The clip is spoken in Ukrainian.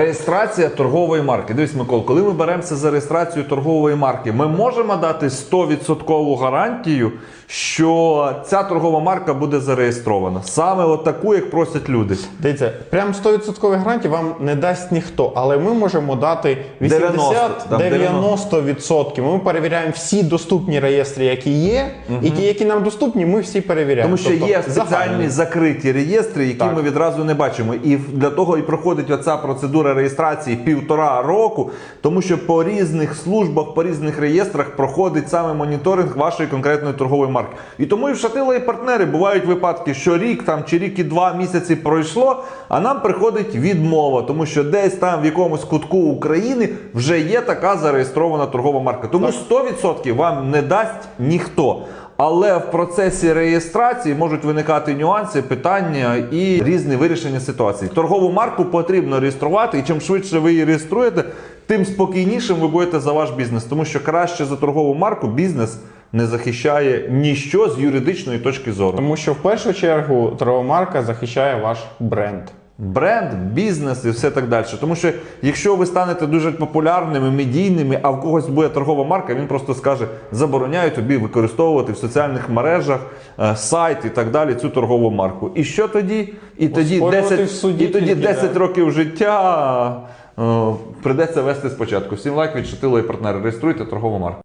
Реєстрація торгової марки. Дивись, Микол, коли ми беремося за реєстрацію торгової марки, ми можемо дати 100% гарантію, що ця торгова марка буде зареєстрована. Саме от таку, як просять люди. Дивіться, прям 100% гарантії вам не дасть ніхто, але ми можемо дати 80-90%. Ми перевіряємо всі доступні реєстри, які є, і ті, які нам доступні, ми всі перевіряємо. Тому що Тобто є спеціальні загальні. закриті реєстри, які Так. ми відразу не бачимо. І для того і проходить оця процедура реєстрації півтора року, тому що по різних службах, по різних реєстрах проходить саме моніторинг вашої конкретної торгової марки. І тому і в Шатила і партнери бувають випадки, що рік там чи рік і два місяці пройшло, а нам приходить відмова, тому що десь там в якомусь кутку України вже є така зареєстрована торгова марка. Тому 100% вам не дасть ніхто. Але в процесі реєстрації можуть виникати нюанси, питання і різні вирішення ситуації. Торгову марку потрібно реєструвати, і чим швидше ви її реєструєте, тим спокійнішим ви будете за ваш бізнес. Тому що краще за торгову марку бізнес не захищає ніщо з юридичної точки зору. Тому що в першу чергу торгова марка захищає ваш бренд. Бренд, бізнес і все так далі. Тому що якщо ви станете дуже популярними, медійними, а в когось буде торгова марка, він просто скаже: забороняю тобі використовувати в соціальних мережах е, сайт і так далі цю торгову марку. І що тоді? І тоді Оспорювати 10, в суді і тоді 10 да. років життя е, придеться вести спочатку. Всім лайк від Шатило і партнери. Реєструйте торгову марку.